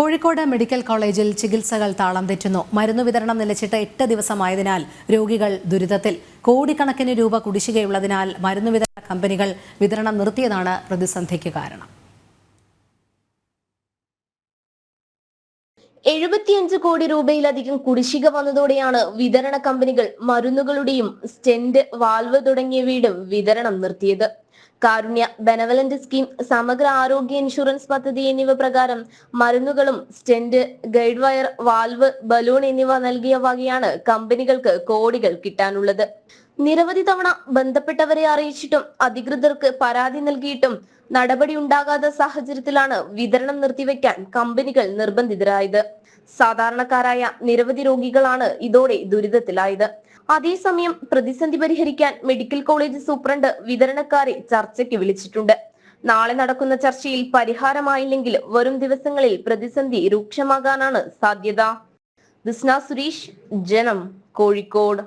Kozhikode medical കോളേജിൽ ചികിത്സകൾ താളം തെറ്റുന്നു. മരുന്ന് വിതരണം നിലച്ചിട്ട് എട്ട് ദിവസമായതിനാൽ രോഗികൾ ദുരിതത്തിൽ. കോടിക്കണക്കിന് രൂപ കുടിശ്ശികയുള്ളതിനാൽ മരുന്ന് വിതരണ കമ്പനികൾ വിതരണം നിർത്തിയതാണ് പ്രതിസന്ധിക്ക് കാരണം. എഴുപത്തിയഞ്ച് കോടി രൂപയിലധികം കുടിശ്ശിക വന്നതോടെയാണ് വിതരണ കമ്പനികൾ മരുന്നുകളുടെയും സ്റ്റെന്റ് വാൽവ് തുടങ്ങിയവയുടെ വിതരണം നിർത്തിയത്. കാരുണ്യ ബെനവലന്റ് സ്കീം സമഗ്ര ആരോഗ്യ ഇൻഷുറൻസ് പദ്ധതി എന്നിവ പ്രകാരം മരുന്നുകളും stent guide wire valve balloon എന്നിവ നൽകിയ വകയാണ് കമ്പനികൾക്ക് കോടികൾ കിട്ടാനുള്ളത്. നിരവധി തവണ ബന്ധപ്പെട്ടവരെ അറിയിച്ചിട്ടും അധികൃതർക്ക് പരാതി നൽകിയിട്ടും നടപടി ഉണ്ടാകാത്ത സാഹചര്യത്തിലാണ് വിതരണം നിർത്തിവെക്കാൻ കമ്പനികൾ നിർബന്ധിതരായത്. സാധാരണക്കാരായ നിരവധി രോഗികളാണ് ഇതോടെ ദുരിതത്തിലായത്. അതേസമയം പ്രതിസന്ധി പരിഹരിക്കാൻ മെഡിക്കൽ കോളേജ് സൂപ്രണ്ട് വിതരണക്കാരെ ചർച്ചയ്ക്ക് വിളിച്ചിട്ടുണ്ട്. നാളെ നടക്കുന്ന ചർച്ചയിൽ പരിഹാരമായില്ലെങ്കിൽ വരും ദിവസങ്ങളിൽ പ്രതിസന്ധി രൂക്ഷമാകാനാണ് സാധ്യത. സുരേഷ് ജനം കോഴിക്കോട്.